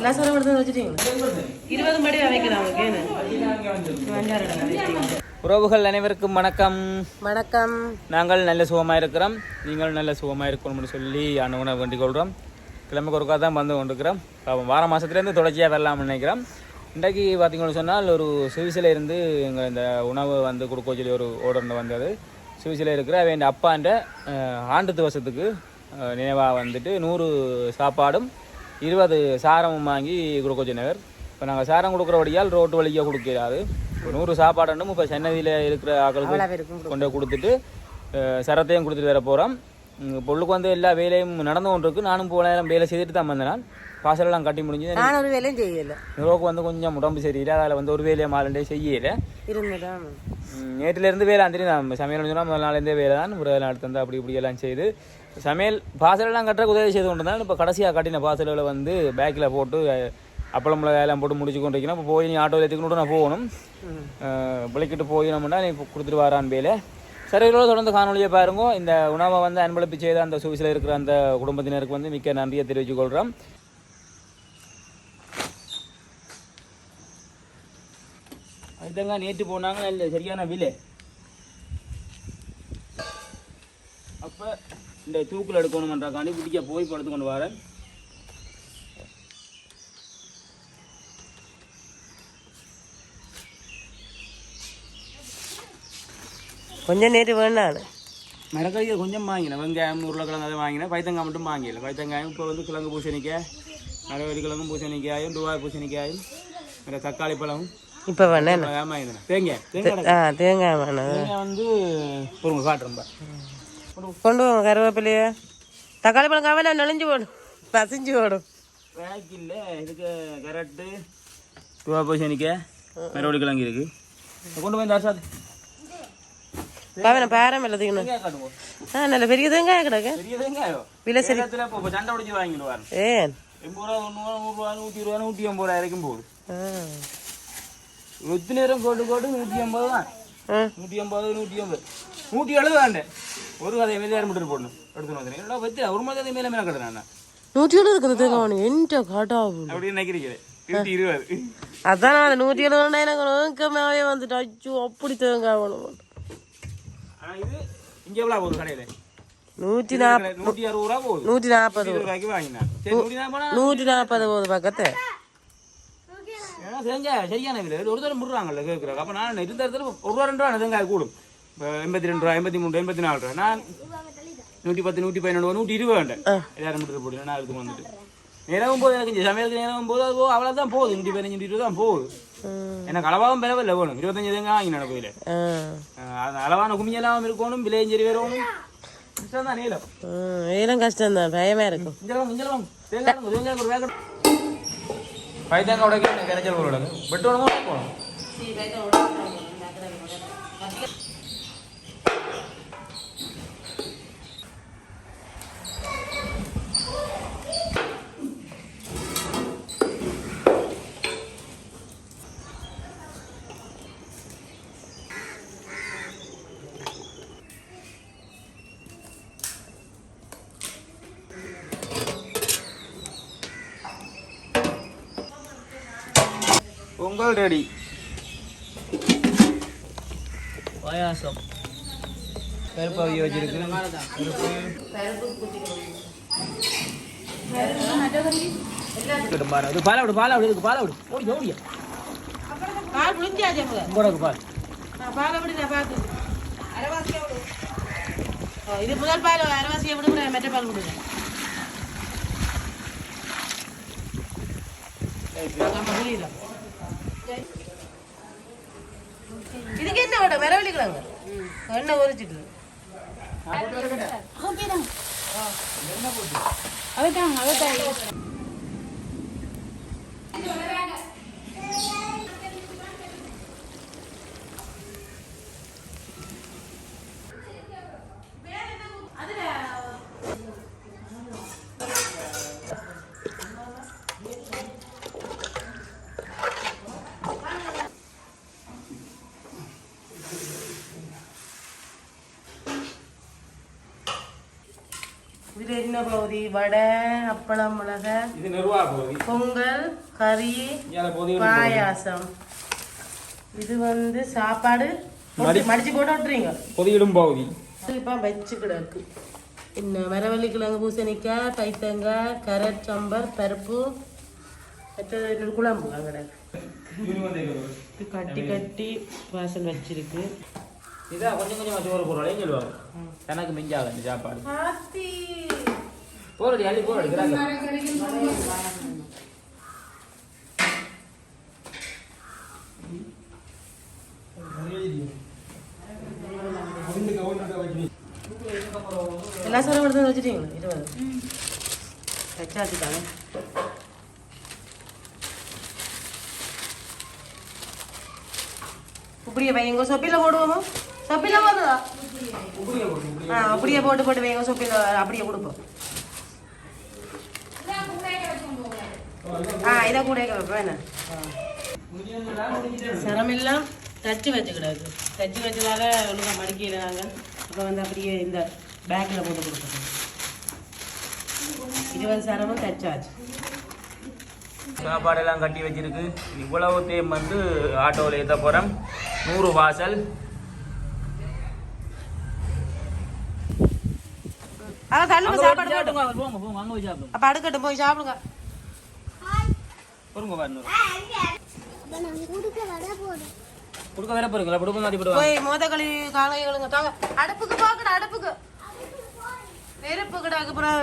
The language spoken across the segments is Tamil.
எல்லா சோறும் எடுத்து வச்சுட்டீங்களா இருபது மணி அவங்களுக்கு உறவுகள் அனைவருக்கும் வணக்கம் வணக்கம் நாங்கள் நல்ல சுகமாக இருக்கிறோம் நீங்கள் நல்ல சுகமாக இருக்கணும்னு சொல்லி அந்த உணவு வேண்டிக் கொள்கிறோம் கிழமைக்கு ஒருக்கா தான் வந்து கொண்டிருக்கிறோம் வார மாதத்துலேருந்து தொடர்ச்சியாக வரலாம்னு நினைக்கிறோம் இன்றைக்கு பார்த்தீங்கன்னு சொன்னால் ஒரு சுவிசில் இருந்து எங்கள் இந்த உணவு வந்து கொடுக்க சொல்லி ஒரு ஓர்டர் வந்தது சுவிசில் இருக்கிற என் அப்பாண்ட ஆண்டு திவசத்துக்கு நினைவாக வந்துட்டு நூறு சாப்பாடும் இருபது சாரமும் வாங்கி கொடுக்க சொன்னவர் இப்போ நாங்கள் சாரம் கொடுக்குறபடியால் ரோட்டு வழியாக கொடுக்கிறாது இப்போ நூறு சாப்பாடுன்னு இப்போ சென்னையில் இருக்கிற ஆக்களுக்கு கொண்டு கொடுத்துட்டு சரத்தையும் கொடுத்துட்டு வர போகிறோம் பொருளுக்கு வந்து எல்லா வேலையும் நடந்து கொண்டு இருக்கு நானும் போன நேரம் வேலை செய்துட்டு தான் வந்தேன். பாசலெல்லாம் கட்டி முடிஞ்சு நான் ஒரு வேலையும் செய்யல. நிரோக்கு வந்து கொஞ்சம் உடம்பு சரியில்லை. அதில் வந்து ஒரு வேலையை மாலண்டே செய்யலை. இருந்துதான். நேற்றுலேருந்து வேலை அந்த சமையல் சொன்னால் முதல் நாள்லேருந்தே வேலை தான் ஒரு நாள் தந்து அப்படி இப்படி எல்லாம் செய்து சமையல் பாசலெல்லாம் கட்டுறக்கு உதவி செய்து கொண்டு இப்போ கடைசியாக கட்டின பாசலில் வந்து பேக்கில் போட்டு அப்பளம் அப்பளம்ல எல்லாம் போட்டு முடிச்சு கொண்டிருக்கணும் இப்போ போய் நீ ஆட்டோவில் ஏற்றிக்கிட்டு நான் போகணும். விளக்கிட்டு போயினோம்னா நீ கொடுத்துட்டு வரான் வேலை சரி தொடர்ந்து காணொலியை பாருங்க. இந்த உணவை வந்து அன்பளிப்பு செய்த அந்த சுவிசில் இருக்கிற அந்த குடும்பத்தினருக்கு வந்து மிக்க நன்றியை தெரிவித்துக் கொள்கிறோம் அதுதாங்க நேற்று போனாங்க நல்ல சரியான விலை? அப்போ இந்த தூக்கில் எடுக்கணுமன்றக்காண்டி பிடிக்க போய் படுத்து கொண்டு வரேன். கொஞ்சம் நேற்று வேணாம் மிளகாய்க்கு கொஞ்சம் வாங்கினேன். வெங்காயம் உருளைக்கிழங்கு அதை வாங்கினேன். பைத்தங்காய் மட்டும் வாங்கல பைத்தங்காயம் இப்போ வந்து கிழங்கு பூசணிக்காய் மரவள்ளி கிழங்கும் பூசணிக்காயும் துவாய் பூசணிக்காயும் வேறு தக்காளி பழமும். இப்போ வேணாம் தேங்காய் தேங்காய் தேங்காய் வேணாம் தேங்காய் வந்து பொருங்க காட்டுறேன் கொண்டு போங்க கருவேப்பிலையே தக்காளி பழம் காவல நெளிஞ்சு போடும் பசிஞ்சு போடும் பேக்கில் இதுக்கு கரெக்டு துவா பூசணிக்காய் மரவள்ளி கிழங்கு இருக்கு கொண்டு போய் தாசாது காவல பேரம் எழுதிக்கணும் ஆ நல்ல பெரிய தேங்காய் கிடக்கு பெரிய தேங்காயோ விலை சரி இடத்துல இப்போ சண்டை பிடிச்சி வாங்கிடுவார் ஏன் எண்பது ரூபா தொண்ணூறு நூறுரூவா நூற்றி இருபது நூற்றி ஐம்பது ரூபா வரைக்கும் போகுது ஒத்து நேரம் கோட்டு கோட்டு நூற்றி ஐம்பது தான் நூற்றி ஐம்பது நூற்றி ஐம்பது நூற்றி எழுபது ஆண்டு ஒரு கதை வெளியார் மட்டும் போடணும் எடுத்துன்னு வந்து எல்லாம் வச்சு ஒரு மாதிரி மேலே மேலே கட்டுறேன் நூற்றி எழுபதுக்கு இந்த தேங்காய் வேணும் என்கிட்ட காட்டாவு அப்படின்னு நினைக்கிறீங்க நூற்றி இருபது அதான் நான் நூற்றி எழுபது எனக்கு நோக்கமாவே வந்துட்டு அச்சோ அப்படி தேங்காய் வேணும் ஆனால் இது இங்கே எவ்வளோ போகுது கடையில் நூற்றி நாற்பது நூற்றி அறுபது ரூபா போகுது நூற்றி நாற்பது இருபது ரூபாய்க்கு வாங்கினேன் சரி நூற்றி நாற்பது நூற்றி நாற்பது போகுது பக்கத்து ஏன்னா தேங்காய் சரியான விலை. ஒரு தரம் முடுறாங்கல்ல கேட்குறாங்க அப்போ நான் இருந்த இடத்துல ஒரு ரூபா ரெண்டு ரூபா தேங்காய் கூடும். இப்போ எண்பத்தி ரெண்டு ரூபா எண்பத்தி மூணு எண்பத்தி நாலு ரூபா. நான் நூற்றி பத்து நூற்றி பதினெண்டு ரூபா நூற்றி இருபது வேண்டேன். எல்லாரும் மட்டும் போட்டு நான் எடுத்து வந்துட்டு. நேரமும் போது எனக்கு இங்க சமையலுக்கு நேரமும் போது அது அவ்வளோ தான் போகுது. நூற்றி பதினஞ்சு இருபது தான் போகுது. எனக்கு அளவாகவும் பரவாயில்ல வேணும். இருபத்தஞ்சு தேங்காய் வாங்கி நடக்கையில் அது அளவான குமியெல்லாம் இருக்கணும் விலையும் சரி வரணும் இஷ்டம் தான் நீளம். ம், இதெல்லாம் கஷ்டம் தான் பயமா இருக்கும் இஞ்சலம் இஞ்சலம் தேங்காய் இருங்க, தேங்காய் ஒரு வேகட்டும் വൈദ്യം അവിടേക്ക് കിണച്ചൽ പോലുള്ളത്. വിട്ടു പോകണം பொங்கல் ரெடி பாயாசம். பருப்பு அவிய வச்சிருக்கு. பருப்பு பாரு. அது பால் விடு பால் விடு பால் விடு. ஓடி ஓடியா பால் புளிஞ்சாச்சு உங்களோட பால் பால் நான் பார்த்து இது முதல் பால் அரைவாசியை விடுங்க மெட்ட பால் விடுங்க நம்ம புரியல. இதுக்கு என்ன வேண்டாம்? வரவழிக்கலாங்க என்ன உரிச்சிட்டு. அவதான் அவதான் இதுல என்ன பகுதி? வடை அப்பளம் மிளகா இது நிர்வாக பகுதி. பொங்கல் கறி பாயாசம். இது வந்து சாப்பாடு. மடி- மடி மடிச்சு போட்டு விட்டுறீங்க பொதியிடும் பகுதி. இப்போ வச்சு கிடக்கு. இன்னும் மரவள்ளி கிழங்கு பூசணிக்காய் கைத்தங்காய் கரட் சம்பர் பருப்பு மற்றது குழம்பு. கிடக்கு இது கட்டி கட்டி வாசல் வச்சிருக்கு. இதான் கொஞ்சம் கொஞ்சமாக சோறு போடுறாளே சொல்லுவாங்க எனக்கு மிஞ்சாத இந்த சாப்பாடு. போறடி அள்ளி போறடி கிராங்க எல்லா சோறும் எடுத்து வச்சுட்டீங்களா? இருபது. வச்சாச்சுட்டாங்க இப்படியே வைங்க சொப்பில போடுவோமா? சொப்பில போடுதா ஆ அப்படியே போட்டு போட்டு வைங்க சொப்பில அப்படியே கொடுப்போம் ஆ இதை கூட வைப்பேன் என்ன சிரமெல்லாம் தச்சு வச்சுக்கிடாது தச்சு வச்சதால ஒழுங்கா மடிக்கல நாங்கள் இப்போ வந்து அப்படியே இந்த பேக்கில் போட்டு கொடுத்துருக்கோம். இருபது சரமும் தச்சாச்சு. சாப்பாடெல்லாம் கட்டி வச்சிருக்கு. இவ்வளவு தேம் வந்து ஆட்டோவில் ஏற்ற போகிறோம் நூறு வாசல். அதான் தள்ளுங்க சாப்பாடு போட்டு போங்க போங்க அங்கே போய் சாப்பிடுங்க. அப்போ அடுக்கட்டும் போய் சாப்பிடுங்க. பொறுங்க பாருங்க கொடுக்க வேற போறீங்களா? கொடுக்க மாதிரி போடுவாங்க. போய் மோத கழுவி காலையை கழுங்க தாங்க அடுப்புக்கு போக்கடா அடுப்புக்கு. நெருப்பு கிடாக்கு அப்புறம்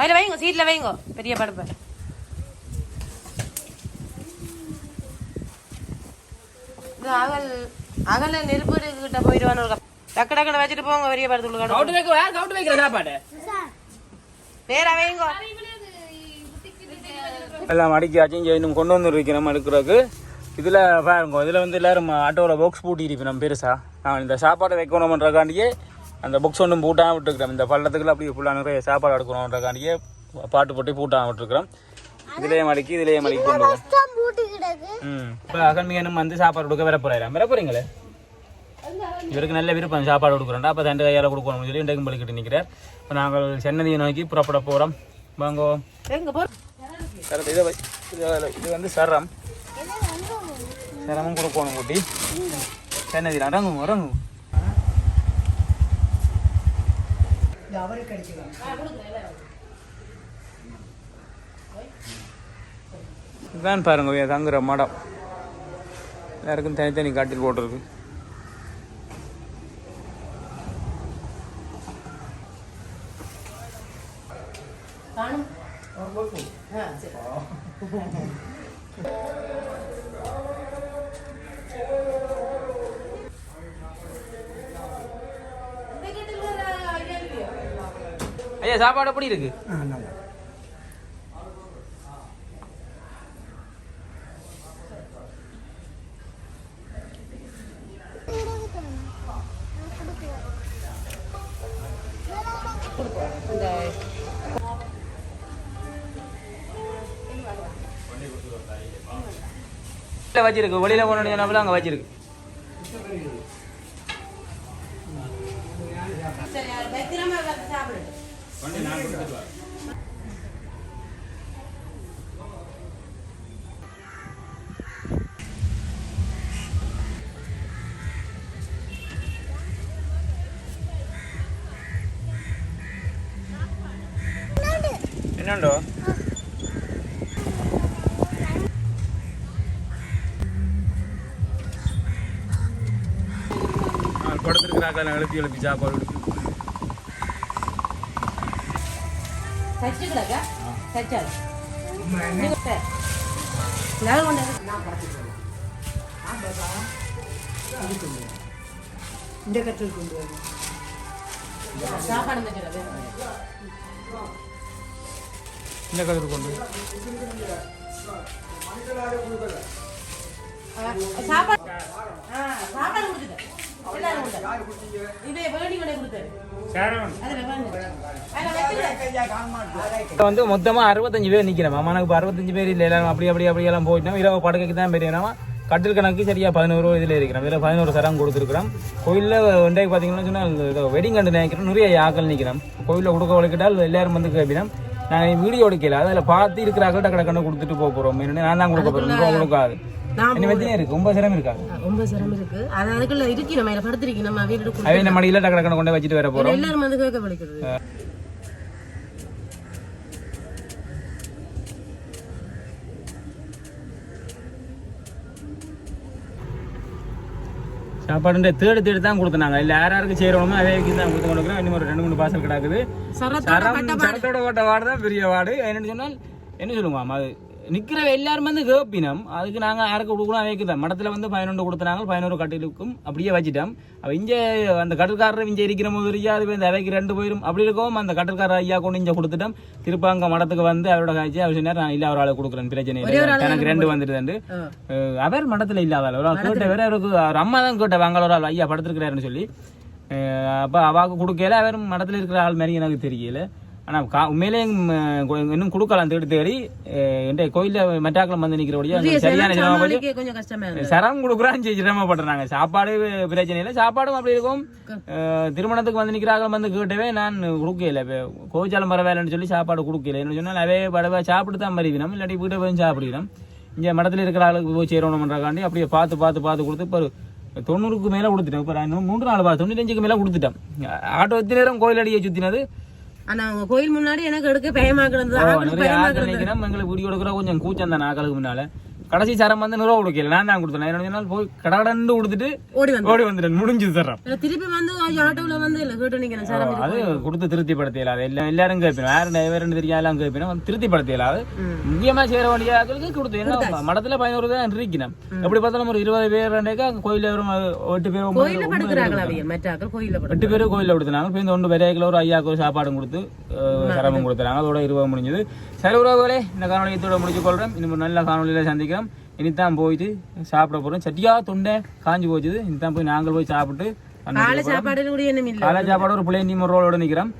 அதில் வைங்க சீட்டில் வைங்க. பெரிய படுப்பை. இது அகல் நெருப்பு கிட்ட போயிடுவான்னு ஒரு டக்கு டக்குன்னு வச்சுட்டு போங்க பெரிய கவுட்டு வைக்க வேற கவுட்டு வைக்கிற சாப்பாடு. நேரா வைங்க எல்லாம் அடிக்காச்சும் இங்கே இன்னும் கொண்டு வந்து வைக்கிறோம் அடுக்கிறதுக்கு இதில் பாருங்க இதில் வந்து எல்லாரும் ஆட்டோவில் பாக்ஸ் பூட்டி இருப்போம் பெருசாக நான் இந்த சாப்பாடை வைக்கணுமன்றக்காண்டியே அந்த பாக்ஸ் ஒன்றும் பூட்டாமல் விட்டுருக்கிறோம் இந்த பள்ளத்துக்குள்ள அப்படியே ஃபுல்லாக நிறைய சாப்பாடு எடுக்கணுன்றக்காண்டியே பாட்டு போட்டு பூட்டாமல் விட்டுருக்குறோம் இதுலேயே மடிக்கி இதுலேயே மடிக்கி கொண்டு ம். இப்போ அகன்மிகனும் வந்து சாப்பாடு கொடுக்க வர போகிறாரு வர போகிறீங்களே இவருக்கு நல்ல விருப்பம். சாப்பாடு கொடுக்குறோம்டா. அப்போ ரெண்டு கையால் கொடுக்கணும்னு சொல்லி இன்றைக்கும் பலிக்கிட்டு நிற்கிறார் இப்போ நாங்கள் சென்னதியை நோக்கி புறப்பட போகிறோம் வாங்கோ. சரத்து இதை இது வந்து சரம். சரமும் கொடுக்கணும் குட்டி. சென்னதி இறங்கும். இறங்கும் இதுதான் பாருங்க தங்குற மடம். எல்லாருக்கும் தனித்தனி காட்டில் போட்டிருக்கு. ஐயா சாப்பாடு எப்படி இருக்கு? இந்த வெளியில வச்சிருக்கு. வெளியில போனோம் அங்கே வச்சிருக்கு. சரி பத்திரமா சாப்பிடு. சாப்பாடு கொடுத்து சச்சுக்கலாக்கா சச்சாது நான் கொண்டு இந்த கட்டில் கொண்டு வரும் சாப்பாடு இந்த கலர் கொண்டு வந்து மொத்தமாக அறுபத்தஞ்சு பேர் நிற்கிறோம் அம்மா இப்போ அறுபத்தஞ்சு பேர் இல்லை. எல்லாரும் அப்படி அப்படி அப்படி எல்லாம் போயிட்டோம் இரவு படுக்கைக்கு தான் பெரியனாமா கட்டில் கணக்கு சரியா பதினோரு இதில் இருக்கிறோம். இதில் பதினோரு சரம் கொடுத்துருக்குறோம். கோயிலில் இன்றைக்கு பார்த்தீங்கன்னா சொன்னால் வெட்டிங் கண்டு நினைக்கிறோம். நிறைய ஆக்கள் நிற்கிறோம் கோயிலில் கொடுக்க வளர்க்கிட்டால் எல்லாரும் வந்து கேட்பினோம் நான் வீடியோ எடுக்கல. அதில் பார்த்து இருக்கிற ஆக்கள் டக்கு டக்குன்னு கொடுத்துட்டு போக போகிறோம் நான் தான் கொடுக்க போகிறேன் கொடுக்காது. இருக்கு ஒன்பது சரம் இருக்காது. ரொம்ப சிரமம் இருக்கு. அது அதுக்குள்ள இருக்கு. நம்ம படுத்திருக்கு நம்ம வீடு மடியில். டக்கு கொண்டு வச்சுட்டு வர போகிறோம் எல்லாரும் வந்து கேட்க சாப்பாடு தேடி தேடி தான் கொடுத்தாங்க இல்லை யார் யாருக்கு செய்கிறோமோ அதே தான் கொடுத்து கொடுக்குறோம். இன்னும் ஒரு ரெண்டு மூணு பார்சல் கிடக்குது. சரத்தோட ஓட்ட வாடு தான் பெரிய வாடு என்னன்னு சொன்னால் என்ன சொல்லுவாங்க அது நிக்கிற எல்லாரும் வந்து கேப்பினம் அதுக்கு நாங்க யாருக்கு கொடுக்கணும் அவைக்கு தான் மடத்துல வந்து பதினொன்று கொடுத்தாங்க பதினோரு கட்டிலுக்கும் அப்படியே வச்சுட்டோம். அவ இங்க அந்த கடற்காரர் இங்க இருக்கிற முதலியா அது வந்து அவைக்கு ரெண்டு போயிரும். அப்படி இருக்கவும் அந்த கடற்காரர் ஐயா கொண்டு இங்க கொடுத்துட்டோம். திருப்ப அங்க மடத்துக்கு வந்து அவரோட காய்ச்சி அவர் சொன்னார் நான் இல்ல ஒரு ஆளை கொடுக்குறேன் பிரச்சனை இல்லை. எனக்கு ரெண்டு. அஹ் அவர் மடத்துல இல்லாத ஒரு ஆள் கேட்ட வேற அவருக்கு அவர் அம்மா தான் கேட்ட வாங்கல ஒரு ஆள் ஐயா படுத்திருக்கிறாருன்னு சொல்லி. அப்ப அவாக்கு கொடுக்கல அவர் மடத்துல இருக்கிற ஆள் மாதிரி எனக்கு தெரியல. ஆனா கா உண்மையிலே இன்னும் கொடுக்கலாம் தேடி தேடி என்கிட்ட கோயில்ல மெட்டாக்களம் வந்து நிக்கிறபடியா சரியான சிரமம் போய் சமாளிக்க கொஞ்சம் கஷ்டமா இருக்கு சரம் கொடுக்குறான்னு சிரமப்படுறாங்க சாப்பாடு பிரச்சனை இல்லை சாப்பாடும் அப்படி இருக்கும். திருமணத்துக்கு வந்து நிற்கிறாங்க வந்து கேட்டவே நான் கொடுக்கல. இப்போ கோவிச்சாலம் பரவாயில்லன்னு சொல்லி சாப்பாடு கொடுக்கல. என்ன சொன்னால் அவே படவை சாப்பிட்டு தான் மறிவினோம் இல்லாட்டி வீட்டை போய் சாப்பிடுவோம் இங்கே மடத்தில் இருக்கிற ஆளுக்கு போய் சேரணும்ன்றக்காண்டி அப்படியே பார்த்து பார்த்து பார்த்து கொடுத்து இப்போ ஒரு தொண்ணூறுக்கு மேலே கொடுத்துட்டோம். இப்போ மூன்று நாள் பார்த்து தொண்ணூத்தஞ்சுக்கு மேலே கொடுத்துட்டோம். ஆட்டோ எத்தனை நேரம் கோயில் அடியை சுற்றினது ஆனா அவங்க கோயில் முன்னாடி எனக்கு எடுக்க பயமா கிடந்தது எங்களுக்கு வீடியோ எடுக்கிற கொஞ்சம் கூச்சம் தான் ஆக்களுக்கு முன்னால. கடைசி சரம் வந்து நிறுவ கொடுக்கல. நான் தான் கொடுத்தேன். என்ன சொன்னால் போய் கடகடன்னு கொடுத்துட்டு ஓடி வந்து ஓடி வந்துட்டேன். முடிஞ்சது தர்றோம் திருப்பி வந்து ஆட்டோல வந்து இல்ல கேட்டு சார் அது கொடுத்து திருப்திப்படுத்த இயலாது எல்லாம் எல்லாரும் கேட்பேன் வேற டிரைவர் தெரியாது எல்லாம் கேட்பேன் திருப்திப்படுத்த இயலாது முக்கியமா சேர வேண்டிய ஆட்களுக்கு கொடுத்து ஏன்னா மடத்துல பதினோரு தான் இருக்கணும். எப்படி பார்த்தாலும் ஒரு இருபது பேர் ரெண்டேக்கா கோயில்ல ஒரு எட்டு பேர் கோயில கோயில எட்டு பேரும் கோயிலில் கொடுத்தாங்க இப்போ இந்த ஒன்று பெரிய ஒரு ஐயாவுக்கு ஒரு சாப்பாடும் கொடுத்து சிரமம் கொடுத்துறாங்க. அதோட இருபது முடிஞ்சது. சரி உறவுகளே இந்த காணொலி இதோட முடிச்சு கொள்றேன். இன்னும் நல்ல காணொலியில சந்திக்கிறோம். இனித்தான் போயிட்டு சாப்பிட போறோம். சட்டியா தொண்டை காஞ்சி போச்சுது. இனித்தான் போய் நாங்கள் போய் சாப்பிட்டு காலை சாப்பாடு ஒரு பிள்ளை இன்னும் ஒரு ரோலோட நிற்கிறோம்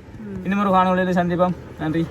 இன்னும் ஒரு காணொலியில சந்திப்போம். நன்றி.